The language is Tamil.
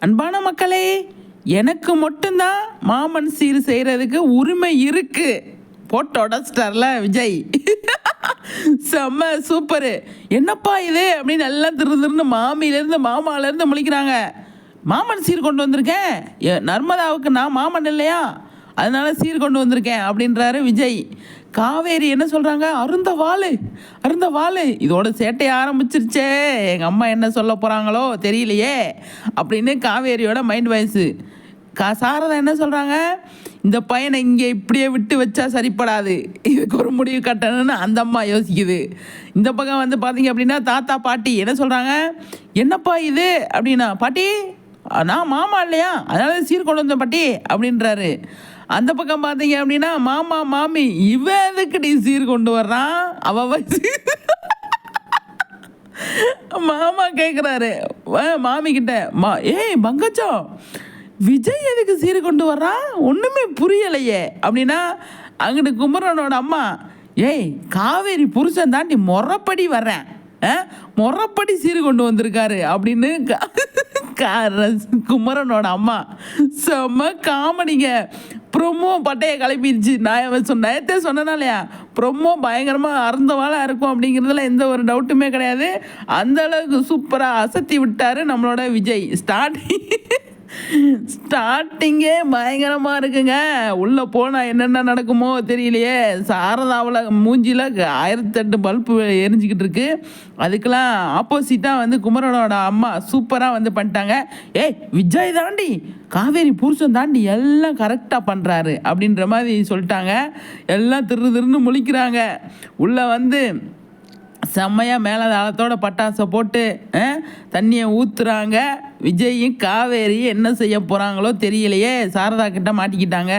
அன்பான மக்களே எனக்கு மட்டும்தான் மாமன் சீர் செய்கிறதுக்கு உரிமை இருக்குது போட்டு உடச்சிட்டார்ல விஜய். செம்ம சூப்பரு. என்னப்பா இது? அப்படின்னு எல்லாம் திரு திருன்னு மாமியிலேருந்து மாமாலேருந்து முழிக்கிறாங்க. மாமன் சீர் கொண்டு வந்திருக்கேன். நர்மதாவுக்கு நான் மாமன் இல்லையா? அதனால சீர் கொண்டு வந்திருக்கேன் அப்படின்றாரு விஜய். காவேரி என்ன சொல்கிறாங்க அருந்த வாழு அருந்த வாழு இதோட சேட்டை ஆரம்பிச்சிருச்சே. எங்கள் அம்மா என்ன சொல்ல போகிறாங்களோ தெரியலையே அப்படின்னு காவேரியோட மைண்ட் வாய்ஸு. கா சாரதா என்ன சொல்கிறாங்க இந்த பையனை இங்கே இப்படியே விட்டு வச்சா சரிப்படாது. இதுக்கு ஒரு முடிவு கட்டணும்னு அந்த அம்மா யோசிக்குது. இந்த பக்கம் வந்து பார்த்தீங்க அப்படின்னா தாத்தா பாட்டி என்ன சொல்கிறாங்க என்னப்பா இது? அப்படின்னா பாட்டி நான் மாமா இல்லையா? அதனால சீர் கொண்டு வந்தேன் பாட்டி அப்படின்றாரு. அந்த பக்கம் பார்த்தீங்க அப்படின்னா மாமா மாமி இவன் எதுக்குடி சீர் கொண்டு வர்றான்? அவ மாமா கேட்குறாரு மாமி கிட்ட மா ஏய் பங்கச்சம் விஜய் எதுக்கு சீர் கொண்டு வர்றான்? ஒன்றுமே புரியலையே. அப்படின்னா அங்கிட்டு குமரனோட அம்மா ஏய் காவேரி புருஷன் தாண்டி முறப்படி வர்றேன். ஆ? முறப்படி சீர் கொண்டு வந்திருக்காரு. அப்படின்னு குமரனோட அம்மா செம்ம காமெடிங்க. ப்ரொமோ பட்டையை கிளப்பிடுச்சு நான் சொன்ன நேரத்தே சொன்னனாலயா ப்ரொமோ பயங்கரமாக அறந்தவாளாக இருக்கும் அப்படிங்கிறதுல எந்த ஒரு டவுட்டுமே கிடையாது. அந்த அளவுக்கு சூப்பராக அசத்தி விட்டார் நம்மளோட விஜய். ஸ்டார்டிங் ஸ்டார்டிங்கே பயங்கரமாக இருக்குங்க. உள்ளே போனால் என்னென்ன நடக்குமோ தெரியலையே. சாரதாவில் மூஞ்சியில் ஆயிரத்தெட்டு பல்பு எரிஞ்சிக்கிட்டு இருக்கு. அதுக்கெல்லாம் ஆப்போசிட்டாக வந்து குமரனோட அம்மா சூப்பராக வந்து பண்ணிட்டாங்க. ஏய் விஜய் தாண்டி காவேரி புருஷன் தாண்டி எல்லாம் கரெக்டாக பண்ணுறாரு அப்படின்ற மாதிரி சொல்லிட்டாங்க. எல்லாம் திரு திருன்னு முழிக்கிறாங்க. உள்ளே வந்து செம்மையாக மேலே தாளத்தோட பட்டாசை போட்டு தண்ணியை ஊற்றுறாங்க விஜயும் காவேரி என்ன செய்ய போகிறாங்களோ தெரியலையே. சாரதா கிட்ட மாட்டிக்கிட்டாங்க.